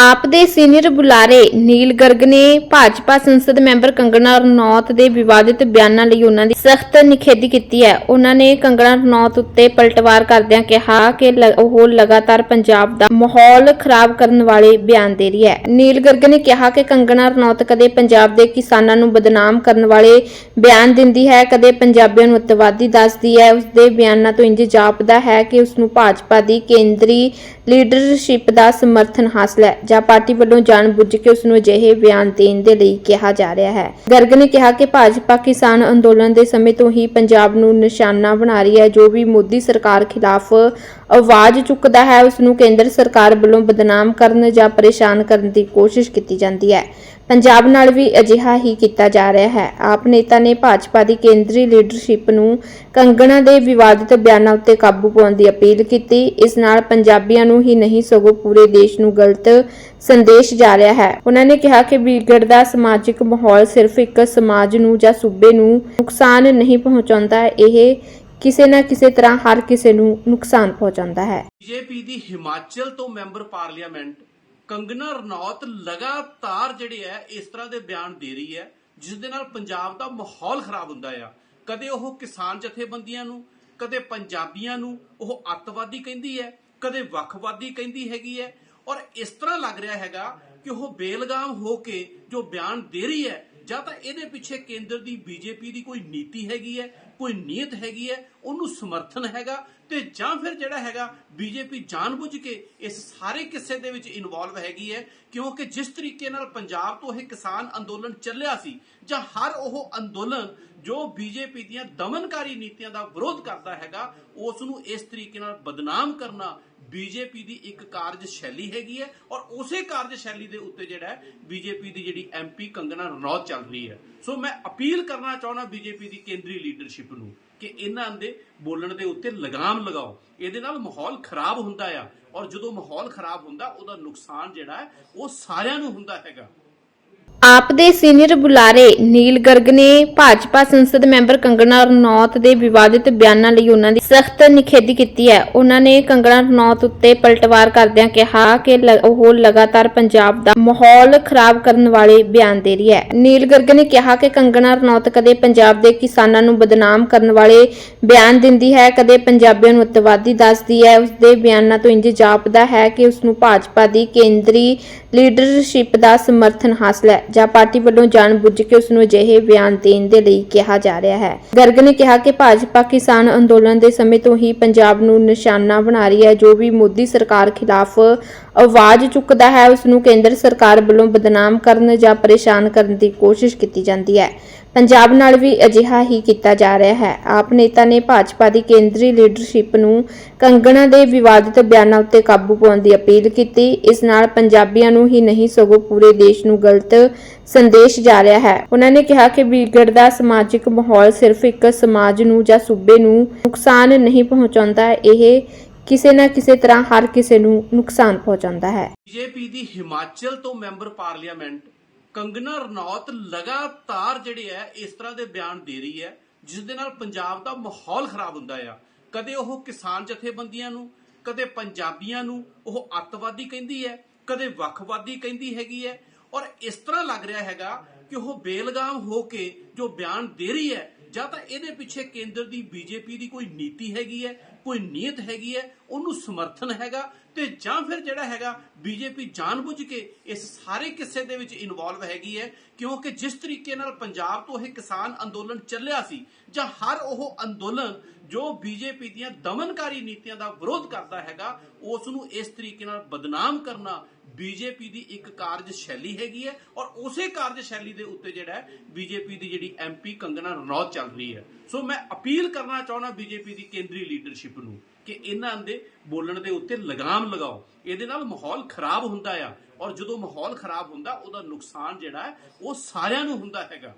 ਆਪ ਦੇ ਸੀਨੀਅਰ ਬੁਲਾਰੇ ਨੀਲ ਗਰਗ ਨੇ ਭਾਜਪਾ ਸੰਸਦ ਮੈਂਬਰ ਕੰਗਣਾ ਰਣੌਤ ਦੇ ਵਿਵਾਦਿਤ ਬਿਆਨਾਂ ਲਈ ਉਹਨਾਂ ਦੀ ਸਖਤ ਨਿਖੇਧੀ ਕੀਤੀ ਹੈ। ਉਹਨਾਂ ਨੇ ਕੰਗਣਾ ਰਣੌਤ ਉੱਤੇ ਪਲਟਵਾਰ ਕਰਦਿਆਂ ਕਿਹਾ ਕਿ ਉਹ ਲਗਾਤਾਰ ਪੰਜਾਬ ਦਾ ਮਾਹੌਲ ਖਰਾਬ ਕਰਨ ਵਾਲੇ ਬਿਆਨ ਦੇ ਰਹੀ ਹੈ। ਨੀਲ ਗਰਗ ਨੇ ਕਿਹਾ ਕਿ ਕੰਗਣਾ ਰਣੌਤ ਕਦੇ ਪੰਜਾਬ ਦੇ ਕਿਸਾਨਾਂ ਨੂੰ ਬਦਨਾਮ ਕਰਨ ਵਾਲੇ ਬਿਆਨ ਦਿੰਦੀ ਹੈ, ਕਦੇ ਪੰਜਾਬੀਆਂ ਨੂੰ ਅੱਤਵਾਦੀ ਦੱਸਦੀ ਹੈ। ਉਸ ਦੇ ਬਿਆਨਾਂ ਤੋਂ ਇੰਜ ਜਾਪਦਾ ਹੈ ਕਿ ਉਸ ਨੂੰ ਭਾਜਪਾ ਦੀ ਕੇਂਦਰੀ ਲੀਡਰਸ਼ਿਪ ਦਾ ਸਮਰਥਨ ਹਾਸਲ ਹੈ ਜਾਂ ਪਾਰਟੀ ਵੱਲੋਂ ਜਾਣਬੁੱਝ ਕੇ ਉਸ ਨੂੰ ਅਜਿਹੇ ਬਿਆਨ ਦੇਣ ਦੇ ਲਈ ਕਿਹਾ ਜਾ ਰਿਹਾ ਹੈ। ਗਰਗ ਨੇ ਕਿਹਾ ਕਿ ਭਾਜਪਾ ਕਿਸਾਨ ਅੰਦੋਲਨ ਦੇ ਸਮੇਂ ਤੋਂ ਹੀ ਪੰਜਾਬ ਨੂੰ ਨਿਸ਼ਾਨਾ ਬਣਾ ਰਹੀ ਹੈ। ਜੋ ਵੀ ਮੋਦੀ ਸਰਕਾਰ ਖਿਲਾਫ ਆਵਾਜ਼ ਚੁੱਕਦਾ ਹੈ ਉਸ ਨੂੰ ਕੇਂਦਰ ਸਰਕਾਰ ਵੱਲੋਂ ਬਦਨਾਮ ਕਰਨ ਜਾਂ ਪਰੇਸ਼ਾਨ ਕਰਨ ਦੀ ਕੋਸ਼ਿਸ਼ ਕੀਤੀ ਜਾਂਦੀ ਹੈ। ਪੰਜਾਬ ਨਾਲ ਵੀ ਅਜਿਹਾ ਹੀ ਕੀਤਾ ਜਾ ਰਿਹਾ ਹੈ। ਆਪ ਨੇਤਾ ਨੇ ਭਾਜਪਾ ਦੀ ਕੇਂਦਰੀ ਲੀਡਰਸ਼ਿਪ ਨੂੰ ਕੰਗਣਾ ਦੇ ਵਿਵਾਦਿਤ ਬਿਆਨਾਂ ਉੱਤੇ ਕਾਬੂ ਪਾਉਣ ਦੀ ਅਪੀਲ ਕੀਤੀ। ਇਸ ਨਾਲ ਪੰਜਾਬੀਆਂ ਨੂੰ ਹੀ ਨਹੀਂ ਸਗੋਂ ਪੂਰੇ ਦੇਸ਼ ਨੂੰ ਗਲਤ ਸੰਦੇਸ਼ ਜਾ ਰਿਹਾ ਹੈ। ਉਹਨਾਂ ਨੇ ਕਿਹਾ ਕਿ ਵਿਗੜਦਾ ਸਮਾਜਿਕ ਮਾਹੌਲ ਸਿਰਫ ਇੱਕ ਸਮਾਜ ਨੂੰ ਜਾਂ ਸੂਬੇ ਨੂੰ ਨੁਕਸਾਨ ਨਹੀਂ ਪਹੁੰਚਾਉਂਦਾ, ਇਹ ਕਿਸੇ ਨਾ ਕਿਸੇ ਤਰ੍ਹਾਂ ਹਰ ਕਿਸੇ ਨੂੰ ਨੁਕਸਾਨ ਪਹੁੰਚਾਉਂਦਾ ਹੈ। ਬੀਜੇਪੀ ਦੀ ਹਿਮਾਚਲ ਤੋਂ ਮੈਂਬਰ ਪਾਰਲੀਮੈਂਟ ਕੰਗਨਾ ਰਣੌਤ ਲਗਾਤਾਰ ਜਿਹੜੇ ਹੈ, ਇਸ ਤਰ੍ਹਾਂ ਦੇ ਬਿਆਨ ਦੇ ਰਹੀ ਹੈ, ਜਿਸ ਦੇ ਨਾਲ ਪੰਜਾਬ ਦਾ ਮਾਹੌਲ ਖਰਾਬ ਹੁੰਦਾ ਆ। ਕਦੇ ਉਹ ਕਿਸਾਨ ਜਥੇਬੰਦੀਆਂ ਨੂੰ, ਕਦੇ ਪੰਜਾਬੀਆਂ ਨੂੰ ਉਹ ਅੱਤਵਾਦੀ ਕਹਿੰਦੀ ਹੈ, ਕਦੇ ਵੱਖਵਾਦੀ ਕਹਿੰਦੀ ਹੈਗੀ ਹੈ। ਔਰ ਇਸ ਤਰ੍ਹਾਂ ਲੱਗ ਰਿਹਾ ਹੈਗਾ ਕਿ ਉਹ ਬੇਲਗਾਮ ਹੋ ਕੇ ਜੋ ਬਿਆਨ ਦੇ ਰਹੀ ਹੈ, ਜਾਂ ਤਾਂ ਇਹਦੇ ਪਿੱਛੇ ਕੇਂਦਰ ਦੀ ਬੀਜੇਪੀ ਦੀ ਕੋਈ ਨੀਤੀ ਹੈਗੀ ਹੈ, ਕੋਈ ਨੀਅਤ ਹੈਗੀ ਹੈ, ਉਹਨੂੰ ਸਮਰਥਨ ਹੈਗਾ ਤੇ ਜਾਂ ਫਿਰ ਜਿਹੜਾ ਹੈਗਾ ਬੀਜੇਪੀ ਜਾਣਬੁੱਝ ਕੇ ਇਸ ਸਾਰੇ ਕਿੱਸੇ ਦੇ ਵਿੱਚ ਇਨਵੋਲਵ ਹੈਗੀ ਹੈ, ਕਿਉਂਕਿ ਜਿਸ ਤਰੀਕੇ ਨਾਲ ਪੰਜਾਬ ਤੋਂ ਇਹ ਕਿਸਾਨ ਅੰਦੋਲਨ ਚੱਲਿਆ ਸੀ, ਜਾਂ ਹਰ ਉਹ ਅੰਦੋਲਨ ਜੋ ਬੀਜੇਪੀ ਦੀਆਂ ਦਮਨਕਾਰੀ ਨੀਤੀਆਂ ਦਾ ਵਿਰੋਧ ਕਰਦਾ ਹੈਗਾ, ਉਸ ਨੂੰ ਇਸ ਤਰੀਕੇ ਨਾਲ ਬਦਨਾਮ ਕਰਨਾ ਬੀਜੇਪੀ ਦੀ ਇੱਕ ਕਾਰਜ ਸ਼ੈਲੀ ਹੈਗੀ ਹੈ ਔਰ ਉਸੇ ਕਾਰਜ ਸ਼ੈਲੀ ਦੇ ਉੱਤੇ ਜਿਹੜਾ ਹੈ ਬੀਜੇਪੀ ਦੀ ਜਿਹੜੀ ਐਮਪੀ ਕੰਗਨਾ ਰਣੌਤ ਚੱਲ ਰਹੀ ਹੈ। ਸੋ ਮੈਂ ਅਪੀਲ ਕਰਨਾ ਚਾਹੁੰਦਾ ਬੀਜੇਪੀ ਦੀ ਕੇਂਦਰੀ ਲੀਡਰਸ਼ਿਪ ਨੂੰ ਕਿ ਇਹਨਾਂ ਦੇ ਬੋਲਣ ਦੇ ਉੱਤੇ ਲਗਾਮ ਲਗਾਓ। ਇਹਦੇ ਨਾਲ ਮਾਹੌਲ ਖਰਾਬ ਹੁੰਦਾ ਆ। ਔਰ ਜਦੋਂ ਮਾਹੌਲ ਖਰਾਬ ਹੁੰਦਾ, ਉਹਦਾ ਨੁਕਸਾਨ ਜਿਹੜਾ ਹੈ, ਉਹ ਸਾਰਿਆਂ ਨੂੰ ਹੁੰਦਾ ਹੈਗਾ। ਆਪ ਦੇ ਸੀਨੀਅਰ ਬੁਲਾਰੇ ਨੀਲ ਗਰਗ ਨੇ ਭਾਜਪਾ ਸੰਸਦ ਮੈਂਬਰ ਕੰਗਣਾ ਰਣੌਤ ਦੇ ਵਿਵਾਦਿਤ ਬਿਆਨਾਂ ਲਈ ਉਹਨਾਂ ਦੀ ਸਖਤ ਨਿਖੇਧੀ ਕੀਤੀ ਹੈ। ਉਹਨਾਂ ਨੇ ਕੰਗਣਾ ਰਣੌਤ ਉੱਤੇ ਪਲਟਵਾਰ ਕਰਦਿਆਂ ਕਿਹਾ ਕਿ ਲ- ਉਹ ਲਗਾਤਾਰ ਪੰਜਾਬ ਦਾ ਮਾਹੌਲ ਖਰਾਬ ਕਰਨ ਵਾਲੇ ਬਿਆਨ ਦੇ ਰਹੀ ਹੈ। ਨੀਲ ਗਰਗ ਨੇ ਕਿਹਾ ਕਿ ਕੰਗਣਾ ਰਣੌਤ ਕਦੇ ਪੰਜਾਬ ਦੇ ਕਿਸਾਨਾਂ ਨੂੰ ਬਦਨਾਮ ਕਰਨ ਵਾਲੇ ਬਿਆਨ ਦਿੰਦੀ ਹੈ, ਕਦੇ ਪੰਜਾਬੀਆਂ ਨੂੰ ਅੱਤਵਾਦੀ ਦੱਸਦੀ ਹੈ। ਉਸ ਦੇ ਬਿਆਨਾਂ ਤੋਂ ਇੰਜ ਜਾਪਦਾ ਹੈ ਕਿ ਉਸ ਨੂੰ ਭਾਜਪਾ ਦੀ ਕੇਂਦਰੀ ਲੀਡਰਸ਼ਿਪ ਦਾ ਸਮਰਥਨ ਹਾਸਲ ਹੈ। ਜਾਂ ਪਾਰਟੀ ਵੱਲੋਂ ਜਾਣਬੁੱਝ ਕੇ ਉਸ ਨੂੰ ਅਜਿਹੇ ਬਿਆਨ ਦੇਣ ਦੇ ਲਈ ਕਿਹਾ ਜਾ ਰਿਹਾ ਹੈ। ਗਰਗ ਨੇ ਕਿਹਾ ਕਿ ਭਾਜਪਾ ਕਿਸਾਨ ਅੰਦੋਲਨ ਦੇ ਸਮੇਂ ਤੋਂ ਹੀ ਪੰਜਾਬ ਨੂੰ ਨਿਸ਼ਾਨਾ ਬਣਾ ਰਹੀ ਹੈ। ਜੋ ਵੀ ਮੋਦੀ ਸਰਕਾਰ ਖਿਲਾਫ ਆਵਾਜ਼ ਚੁੱਕਦਾ ਹੈ, ਉਸ ਨੂੰ ਕੇਂਦਰ ਸਰਕਾਰ ਵੱਲੋਂ ਬਦਨਾਮ ਕਰਨ ਜਾਂ ਪਰੇਸ਼ਾਨ ਕਰਨ ਦੀ ਕੋਸ਼ਿਸ਼ ਕੀਤੀ ਜਾਂਦੀ ਹੈ। ਪੰਜਾਬ ਨਾਲ ਵੀ ਅਜਿਹਾ ਹੀ ਕੀਤਾ ਜਾ ਰਿਹਾ ਹੈ। ਆਪ ਨੇਤਾ ਨੇ ਭਾਜਪਾ ਦੀ ਕੇਂਦਰੀ ਲੀਡਰਸ਼ਿਪ ਨੂੰ ਕੰਗਣਾ ਦੇ ਵਿਵਾਦਿਤ ਬਿਆਨਾਂ ਉੱਤੇ ਕਾਬੂ ਪਾਉਣ ਦੀ ਅਪੀਲ ਕੀਤੀ। ਇਸ ਨਾਲ ਪੰਜਾਬੀਆਂ ਨੂੰ ਹੀ ਨਹੀਂ, ਸਗੋਂ ਪੂਰੇ ਦੇਸ਼ ਨੂੰ ਗਲਤ ਸੰਦੇਸ਼ ਜਾ ਰਿਹਾ ਹੈ। ਉਹਨਾਂ ਨੇ ਕਿਹਾ ਕਿ ਵਿਗੜਦਾ ਸਮਾਜਿਕ ਮਾਹੌਲ ਸਿਰਫ ਇੱਕ ਸਮਾਜ ਨੂੰ ਜਾਂ ਸੂਬੇ ਨੂੰ ਨੁਕਸਾਨ ਨਹੀਂ ਪਹੁੰਚਾਉਂਦਾ, ਇਹ ਕਿਸੇ ਨਾ ਕਿਸੇ ਤਰ੍ਹਾਂ ਹਰ ਕਿਸੇ ਨੂੰ ਨੁਕਸਾਨ ਪਹੁੰਚਾਉਂਦਾ ਹੈ। ਬੀਜੇਪੀ ਦੀ ਹਿਮਾਚਲ ਤੋਂ ਮੈਂਬਰ ਪਾਰਲੀਮੈਂਟ ਕੰਗਨਾ ਰਣੌਤ ਲਗਾਤਾਰ ਜਿਹੜੇ ਹੈ ਇਸ ਤਰ੍ਹਾਂ ਦੇ ਬਿਆਨ ਦੇ ਰਹੀ ਹੈ, ਜਿਸ ਦੇ ਨਾਲ ਪੰਜਾਬ ਦਾ ਮਾਹੌਲ ਖਰਾਬ ਹੁੰਦਾ ਆ। ਕਦੇ ਉਹ ਕਿਸਾਨ ਜਥੇਬੰਦੀਆਂ ਨੂੰ, ਕਦੇ ਪੰਜਾਬੀਆਂ ਨੂੰ ਉਹ ਅੱਤਵਾਦੀ ਕਹਿੰਦੀ ਹੈ, ਕਦੇ ਵੱਖਵਾਦੀ ਕਹਿੰਦੀ ਹੈਗੀ ਹੈ। ਔਰ ਇਸ ਤਰ੍ਹਾਂ ਲੱਗ ਰਿਹਾ ਹੈਗਾ ਕਿ ਉਹ ਬੇਲਗਾਮ ਹੋ ਕੇ ਜੋ ਬਿਆਨ ਦੇ ਰਹੀ ਹੈ ਜਾਂ ਤਾਂ ਇਹਦੇ ਪਿੱਛੇ ਕੇਂਦਰ ਦੀ ਬੀਜੇਪੀ ਦੀ ਕੋਈ ਨੀਤੀ ਹੈਗੀ ਹੈ, ਕੋਈ ਨੀਅਤ ਹੈਗੀ ਹੈ, ਉਹਨੂੰ ਸਮਰਥਨ ਹੈਗਾ ਤੇ ਜਾਂ ਫਿਰ ਜਿਹੜਾ ਹੈਗਾ ਬੀਜੇਪੀ ਜਾਣਬੁੱਝ ਕੇ ਇਸ ਸਾਰੇ ਕਿੱਸੇ ਦੇ ਵਿੱਚ ਇਨਵੋਲਵ ਹੈਗੀ ਹੈ, ਕਿਉਂਕਿ ਜਿਸ ਤਰੀਕੇ ਨਾਲ ਪੰਜਾਬ ਤੋਂ ਇਹ ਕਿਸਾਨ ਅੰਦੋਲਨ ਚੱਲਿਆ ਸੀ ਜਾਂ ਹਰ ਉਹ ਅੰਦੋਲਨ ਜੋ ਬੀਜੇਪੀ ਦੀਆਂ ਦਮਨਕਾਰੀ ਨੀਤੀਆਂ ਦਾ ਵਿਰੋਧ ਕਰਦਾ ਹੈਗਾ, ਉਸ ਨੂੰ ਇਸ ਤਰੀਕੇ ਨਾਲ ਬਦਨਾਮ ਕਰਨਾ ਬੀਜੇਪੀ ਦੀ ਇੱਕ ਕਾਰਜ ਸ਼ੈਲੀ ਹੈਗੀ ਹੈ ਔਰ ਉਸੇ ਕਾਰਜ ਸ਼ੈਲੀ ਦੇ ਉੱਤੇ ਜਿਹੜਾ ਹੈ ਬੀਜੇਪੀ ਦੀ ਜਿਹੜੀ ਐਮਪੀ ਕੰਗਨਾ ਰਣੌਤ ਚੱਲ ਰਹੀ ਹੈ। ਸੋ ਮੈਂ ਅਪੀਲ ਕਰਨਾ ਚਾਹੁੰਦਾ ਬੀਜੇਪੀ ਦੀ ਕੇਂਦਰੀ ਲੀਡਰਸ਼ਿਪ ਨੂੰ ਕਿ ਇਹਨਾਂ ਦੇ ਬੋਲਣ ਦੇ ਉੱਤੇ ਲਗਾਮ ਲਗਾਓ। ਇਹਦੇ ਨਾਲ ਮਾਹੌਲ ਖਰਾਬ ਹੁੰਦਾ ਆ ਔਰ ਜਦੋਂ ਮਾਹੌਲ ਖਰਾਬ ਹੁੰਦਾ, ਉਹਦਾ ਨੁਕਸਾਨ ਜਿਹੜਾ ਹੈ, ਉਹ ਸਾਰਿਆਂ ਨੂੰ ਹੁੰਦਾ ਹੈਗਾ।